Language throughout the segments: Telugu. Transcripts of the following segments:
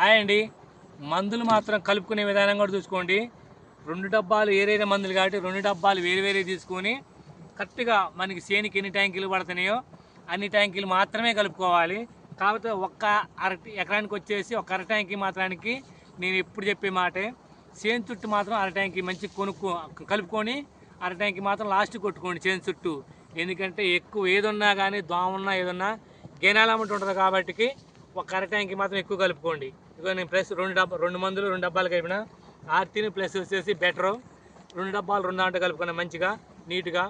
హాయ్ అండి. మందులు మాత్రం కలుపుకునే విధానం కూడా చూసుకోండి. రెండు డబ్బాలు ఏరైన మందులు కాబట్టి రెండు డబ్బాలు వేరు వేరే తీసుకొని కరెక్ట్గా మనకి సేనికి ఎన్ని ట్యాంకులు పడుతున్నాయో అన్ని ట్యాంకులు మాత్రమే కలుపుకోవాలి. కాకపోతే ఒక్క అర ఎకరానికి వచ్చేసి ఒక అర ట్యాంకీ మాత్రానికి నేను ఎప్పుడు చెప్పే మాటే చేను చుట్టూ మాత్రం అర ట్యాంకీ మంచి కొనుక్కో కలుపుకొని అర ట్యాంకీ మాత్రం లాస్ట్ కొట్టుకోండి చేను చుట్టూ. ఎందుకంటే ఎక్కువ ఏదున్నా కానీ దోమ ఉన్నా ఏదన్నా గేనాలమ్మటి ఉంటుంది కాబట్టి ఒక అర మాత్రం ఎక్కువ కలుపుకోండి. ఇదిగో నేను ప్లస్ రెండు డబ్బా రెండు మందులు రెండు డబ్బాలు కలిపిన. ఆర్తిని ప్లస్ వచ్చేసి బెటరు రెండు డబ్బాలు రెండు దాంట్లో కలుపుకున్నాం మంచిగా నీట్గా.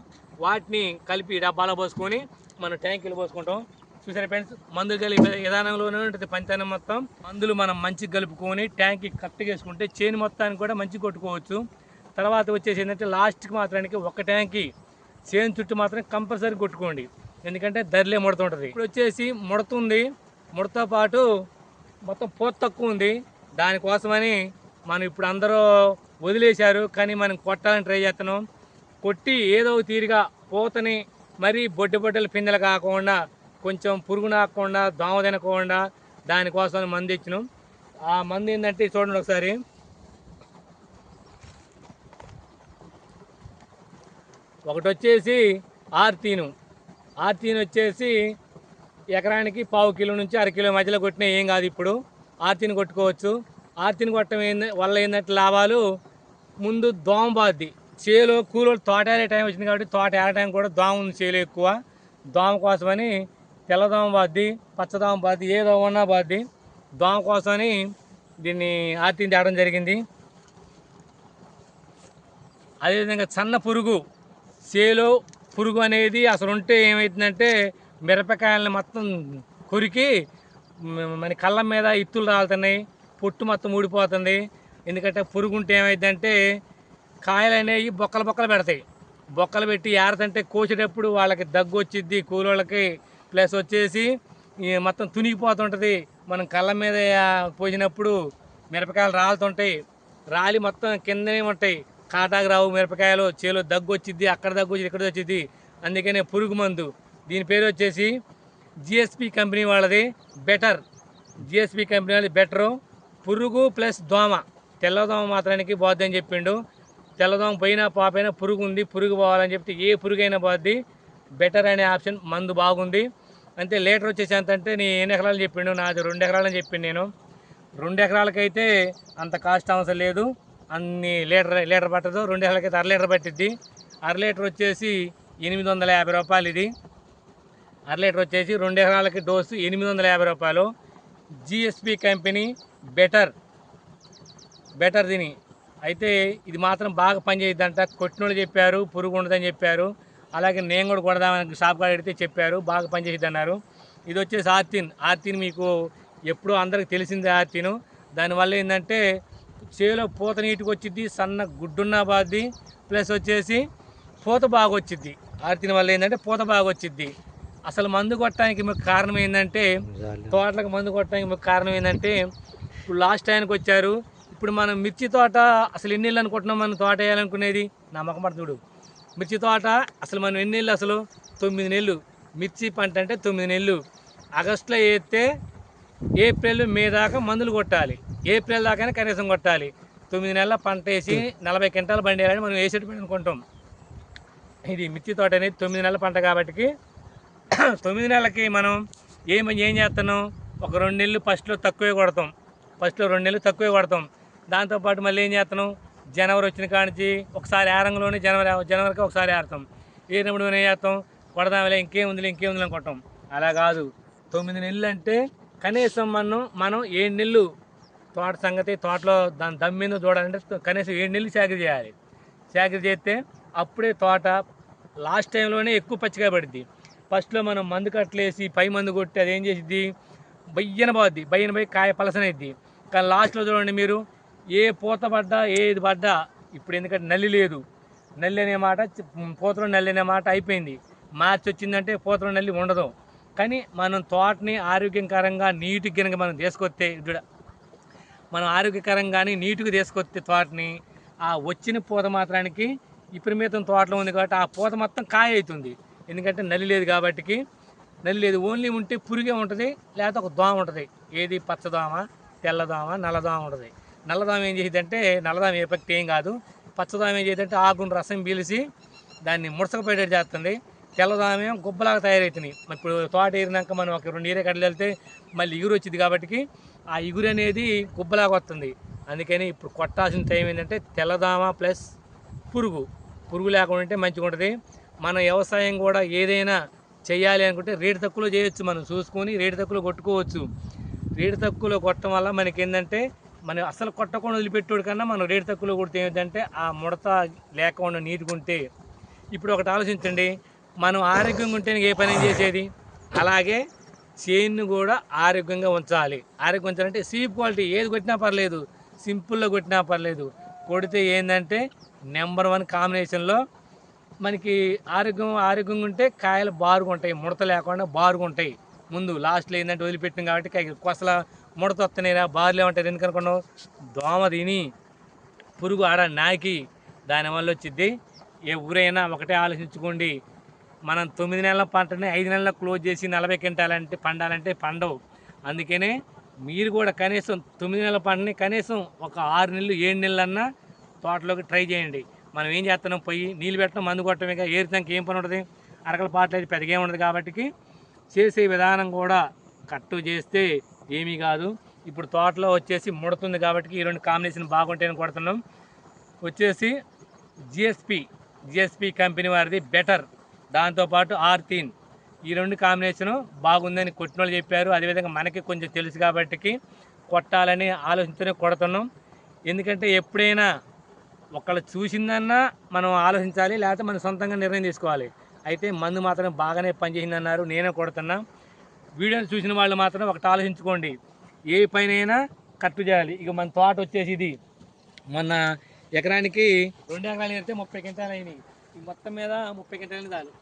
వాటిని కలిపి డబ్బాలో పోసుకొని మనం ట్యాంకులు పోసుకుంటాం. చూసారా ఫ్రెండ్స్ మందులు కలిపే విధానంలోనే ఉంటుంది పంచానం మొత్తం. మందులు మనం మంచిగా కలుపుకొని ట్యాంక్కి కరెక్ట్గా వేసుకుంటే చేను మొత్తానికి కూడా మంచిగా కొట్టుకోవచ్చు. తర్వాత వచ్చేసి ఏంటంటే లాస్ట్కి మాత్రానికి ఒక ట్యాంకి చేను చుట్టూ మాత్రం కంపల్సరీ కొట్టుకోండి. ఎందుకంటే ధరలే ముడుతుంటుంది ఇప్పుడు వచ్చేసి ముడుతుంది ముడతో పాటు మొత్తం పూత తక్కువ ఉంది. దానికోసమని మనం ఇప్పుడు అందరూ వదిలేశారు కానీ మనం కొట్టాలని ట్రై చేస్తున్నాం. కొట్టి ఏదో తీరిగా తీరుగా పూతని మరీ బొడ్డు బొడ్డల పిందెలు కాకుండా కొంచెం పురుగు నాకుండా దోమ తినకుండా దానికోసం మందు ఇచ్చినాం. ఆ మందు ఏంటంటే చూడండి ఒకసారి. ఒకటి వచ్చేసి ఆర్తీను. ఆర్తీను వచ్చేసి ఎకరానికి పావు కిలో నుంచి అర కిలో మధ్యలో కొట్టినా ఏం కాదు ఇప్పుడు. ఆర్తిని కొట్టుకోవచ్చు. ఆర్తిని కొట్టడం ఏంది వల్ల ఏంటంటే లాభాలు ముందు దోమ బాద్ది. చేలో కూలోళ్ళు తోట ఏరే టైం వచ్చింది కాబట్టి తోట ఏరే టైం కూడా దోమ ఉంది చేలో ఎక్కువ. దోమ కోసమని తెల్లదోమ బాద్ది పచ్చదోమ బాద్ది ఏ దోమ ఉన్నా బాద్ది దోమ కోసమని దీన్ని ఆర్తిని తేవడం జరిగింది. అదేవిధంగా సన్న పురుగు చేలో పురుగు అనేది అసలు ఉంటే ఏమవుతుందంటే మిరపకాయలని మొత్తం కొరికి మన కళ్ళ మీద ఇత్తులు రాలుతున్నాయి. పొట్టు మొత్తం ఊడిపోతుంది. ఎందుకంటే పురుగు ఉంటే ఏమైందంటే కాయలు అనేవి బొక్కలు బొక్కలు పెడతాయి. బొక్కలు పెట్టి ఏరతంటే కోసేటప్పుడు వాళ్ళకి దగ్గు వచ్చిద్ది కూలోళ్ళకి ప్లస్ వచ్చేసి మొత్తం తునిగిపోతుంటుంది. మనం కళ్ళ మీద పోసినప్పుడు మిరపకాయలు రాలుతుంటాయి. రాలి మొత్తం కిందనే ఉంటాయి. కాటాకు రావు మిరపకాయలు చేలో దగ్గు వచ్చిద్ది అక్కడ దగ్గు వచ్చింది ఇక్కడ వచ్చింది అందుకనే పురుగు మందు. దీని పేరు వచ్చేసి జిఎస్పి కంపెనీ వాళ్ళది బెటర్. జిఎస్పి కంపెనీ వాళ్ళది బెటరు. పురుగు ప్లస్ దోమ. తెల్లదోమ మాత్రానికి పోద్ది అని చెప్పిండు. తెల్లదోమ పోయినా పాపైనా పురుగు ఉంది పురుగు పోవాలని చెప్తే ఏ పురుగైనా పోద్ది. బెటర్ అనే ఆప్షన్ మందు బాగుంది. అంతే లీటర్ వచ్చేసి ఎంత అంటే నేను ఎన్ని ఎకరాలు చెప్పిండు? నాది రెండు ఎకరాలని చెప్పిండు నేను. రెండు ఎకరాలకైతే అంత కాస్ట్ అవసరం లేదు. అన్ని లీటర్ లీటర్ పట్టదు. రెండు ఎకరాలకైతే అర లీటర్ పట్టిద్ది. అర లీటర్ వచ్చేసి ఎనిమిది వందల యాభై రూపాయలు ఇది. అర లీటర్ వచ్చేసి రెండు ఎకరాలకి డోసు ఎనిమిది వందల యాభై రూపాయలు. జిఎస్పి కంపెనీ బెటర్ బెటర్ దీని. అయితే ఇది మాత్రం బాగా పనిచేయద్దంట. కొట్టినోళ్ళు చెప్పారు పురుగు ఉండదని చెప్పారు. అలాగే నేను కూడా కొడదామని షాప్ కాడ పెడితే చెప్పారు బాగా పనిచేసిద్ది అన్నారు ఇది వచ్చేసి ఆర్తిన్. ఆర్తిన్ మీకు ఎప్పుడూ అందరికి తెలిసిందే ఆర్తిన్. దానివల్ల ఏంటంటే చేలో పూత నీటికి వచ్చింది సన్న గుడ్డున్న బాద్ది ప్లస్ వచ్చేసి పూత బాగా వచ్చిద్ది. ఆర్తిన్ వల్ల ఏంటంటే పూత బాగా వచ్చిద్ది. అసలు మందు కొట్టడానికి మీకు కారణం ఏంటంటే తోటలకు మందు కొట్టడానికి మీకు కారణం ఏంటంటే ఇప్పుడు లాస్ట్ టైంకి వచ్చారు. ఇప్పుడు మనం మిర్చి తోట అసలు ఎన్ని నెలలు అనుకుంటున్నాం మనం తోట వేయాలనుకునేది? నా మొక్కమాట చూడు. మిర్చి తోట అసలు మనం ఎన్ని నెలలు అసలు? తొమ్మిది నెలలు. మిర్చి పంట అంటే తొమ్మిది నెలలు. ఆగస్టులో వేస్తే ఏప్రిల్ మే దాకా మందులు కొట్టాలి. ఏప్రిల్ దాకానే కనీసం కొట్టాలి. తొమ్మిది నెలల పంట వేసి నలభై క్వింటాలు బండి వేయాలని మనం వేసేటప్పుడు అనుకుంటాం. ఇది మిర్చి తోట అనేది తొమ్మిది నెలల పంట కాబట్టి తొమ్మిది నెలలకి మనం ఏం ఏం చేస్తున్నాం? ఒక రెండు నెలలు ఫస్ట్లో తక్కువే కొడతాం. ఫస్ట్లో రెండు నెలలు తక్కువే కొడతాం. దాంతోపాటు మళ్ళీ ఏం చేస్తున్నాం? జనవరి వచ్చిన కానించి ఒకసారి ఏరంగంలోనే జనవరి జనవరికి ఒకసారి ఆడతాం ఏరినప్పుడు మనం ఏం చేస్తాం? కొడదాంలే ఇంకేముందిలే ఇంకేముంది అనుకుంటాం అలా కాదు. తొమ్మిది నెలలు అంటే కనీసం మనం మనం ఏడు నెలలు తోట సంగతి తోటలో దాని దమ్మిందో చూడాలంటే కనీసం ఏడు నెలలు చాకరీ చేయాలి. చాకరీ చేస్తే అప్పుడే తోట లాస్ట్ టైంలోనే ఎక్కువ పచ్చిగా పడుద్ది. ఫస్ట్లో మనం మందు కట్టలేసి పై మందు కొట్టి అది ఏం చేసిద్ది? బయ్యన పోద్ది. బయ్యన పోయి కాయ పలసనైద్ది. కానీ లాస్ట్లో చూడండి మీరు ఏ పూత పడ్డా ఏది పడ్డా ఇప్పుడు ఎందుకంటే నల్లి లేదు. నల్లి అనే మాట పూతలో నల్లి అనే మాట అయిపోయింది. మార్చి వచ్చిందంటే పూతలో నల్లి ఉండదు. కానీ మనం తోటని ఆరోగ్యకరంగా నీటికి కనుక మనం తీసుకొస్తే చూడ. మనం ఆరోగ్యకరంగానే నీట్గా తీసుకొస్తే తోటని ఆ వచ్చిన పూత మాత్రానికి విపరీతం తోటలో ఉంది కాబట్టి ఆ పూత మొత్తం కాయ అవుతుంది. ఎందుకంటే నల్లి లేదు కాబట్టికి. నల్లి లేదు ఓన్లీ ఉంటే పురుగే ఉంటుంది లేకపోతే ఒక దోమ ఉంటుంది. ఏది? పచ్చదోమ తెల్లదోమ నల్లదోమ ఉంటుంది. నల్లదోమ ఏం చేసేదంటే నల్లదోమ ఎఫెక్ట్ ఏం కాదు. పచ్చదోమ ఏం చేసేదంటే ఆకును రసం పీలిసి దాన్ని ముడసకపోయేటట్టు చేస్తుంది. తెల్లదోమ గుబ్బలాగా తయారవుతున్నాయి మరి ఇప్పుడు తోట ఏరినాక మనం ఒక రెండు ఏరే కడలు వెళ్తే మళ్ళీ ఇగురు వచ్చింది కాబట్టి ఆ ఇగురు అనేది గుబ్బలాగా వస్తుంది. అందుకని ఇప్పుడు కొట్టాల్సిన టైం ఏంటంటే తెల్లదోమ ప్లస్ పురుగు. పురుగు లేకుండా ఉంటే మంచిగా ఉంటుంది మన వ్యవసాయం కూడా ఏదైనా చేయాలి అనుకుంటే రేటు తక్కువలో చేయొచ్చు మనం చూసుకొని రేటు తక్కువలో కొట్టుకోవచ్చు. రేటు తక్కువలో కొట్టడం వల్ల మనకి ఏంటంటే మనం అసలు కొట్టకుండా వదిలిపెట్టుడు కన్నా మనం రేటు తక్కువలో కొడితే ఏంటంటే ఆ ముడత లేకుండా నీట్గా ఇప్పుడు ఒకటి ఆలోచించండి. మనం ఆరోగ్యంగా ఉంటేనే ఏ పని చేసేది? అలాగే చేను కూడా ఆరోగ్యంగా ఉంచాలి. ఆరోగ్యం ఉంచాలంటే సీప్ క్వాలిటీ. ఏది కొట్టినా పర్లేదు. సింపుల్లో కొట్టినా పర్లేదు. కొడితే ఏంటంటే నెంబర్ వన్ కాంబినేషన్లో మనకి ఆరోగ్యం ఆరోగ్యంగా ఉంటే కాయలు బారుగా ఉంటాయి ముడత లేకుండా బారుగా ఉంటాయి. ముందు లాస్ట్లో ఏంటంటే వదిలిపెట్టిన కాబట్టి కాయ కొసల ముడత వస్తున్నాయిరా బారులే ఉంటాయి. ఎందుకనుకున్నావు దోమ తిని పురుగు ఆడ నాకి. దానివల్ల వచ్చింది ఎవరైనా ఒకటే ఆలోచించుకోండి. మనం తొమ్మిది నెలల పంటని ఐదు నెలల క్లోజ్ చేసి నలభై క్వింటాలంటే పండాలంటే పండవు. అందుకనే మీరు కూడా కనీసం తొమ్మిది నెలల పంటని కనీసం ఒక ఆరు నెలలు ఏడు నెలలన్నా తోటలోకి ట్రై చేయండి. మనం ఏం చేస్తున్నాం? పోయి నీళ్ళు పెట్టడం మందు కొట్టడం ఏరితానికి ఏం పని ఉంటుంది? అరకల పాటలు అయితే పెద్దగా ఉండదు కాబట్టి చేసే విధానం కూడా కట్టు చేస్తే ఏమీ కాదు. ఇప్పుడు తోటలో వచ్చేసి ముడుతుంది కాబట్టి ఈ రెండు కాంబినేషన్ బాగుంటాయని కొడుతున్నాం. వచ్చేసి జిఎస్పి జిఎస్పి కంపెనీ వారిది బెటర్ దాంతోపాటు ఆర్తీన్ ఈ రెండు కాంబినేషను బాగుందని కొట్టిన వాళ్ళు చెప్పారు. అదేవిధంగా మనకి కొంచెం తెలుసు కాబట్టి కొట్టాలని ఆలోచించునే కొడుతున్నాం. ఎందుకంటే ఎప్పుడైనా ఒకళ్ళు చూసిందన్నా మనం ఆలోచించాలి లేకపోతే మనం సొంతంగా నిర్ణయం తీసుకోవాలి. అయితే మందు మాత్రం బాగానే పనిచేసిందన్నారు నేనే కొడుతున్నా. వీడియోని చూసిన వాళ్ళు మాత్రం ఒకటి ఆలోచించుకోండి. ఏ పైనైనా కట్టు చేయాలి. ఇక మన తోట వచ్చేసి ఇది. మొన్న ఎకరానికి రెండు ఎకరాలు అయితే ముప్పై క్వింటాలు అయినాయి. ఈ మొత్తం మీద ముప్పై క్వింటాలు చాలు.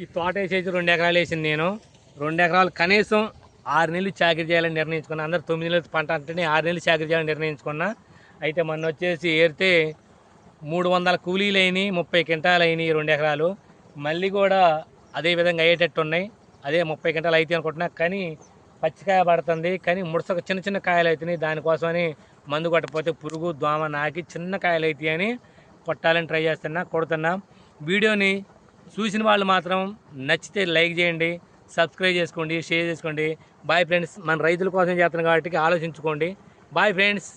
ఈ తోట వేసేసి రెండు ఎకరాలు వేసింది నేను. రెండు ఎకరాలు కనీసం ఆరు నెలలు చాకరీ చేయాలని నిర్ణయించుకున్నా. అందరు తొమ్మిది నెలలు పంట అంటేనే ఆరు నెలలు చాకరీ చేయాలని నిర్ణయించుకున్నా. అయితే మొన్న వచ్చేసి ఏరితే మూడు వందల కూలీలు అయినాయి ముప్పై క్వింటాలు అయినాయి రెండు ఎకరాలు. మళ్ళీ కూడా అదే విధంగా అయ్యేటట్టు ఉన్నాయి. అదే ముప్పై క్వింటాలు అయితే అనుకుంటున్నా. కానీ పచ్చికాయ పడుతుంది. కానీ ముడుసక చిన్న చిన్న కాయలు అవుతున్నాయి దానికోసమని మందు కొట్టకపోతే పురుగు దోమ నాకి చిన్న కాయలు అవుతాయని అని కొట్టాలని ట్రై చేస్తున్నా కొడుతున్నా. వీడియోని చూసిన వాళ్ళు మాత్రం నచ్చితే లైక్ చేయండి సబ్స్క్రైబ్ చేసుకోండి షేర్ చేసుకోండి. బాయ్ ఫ్రెండ్స్ మన రైతుల కోసం చేస్తున్నాం కాబట్టి ఆలోచించుకోండి. Bye friends.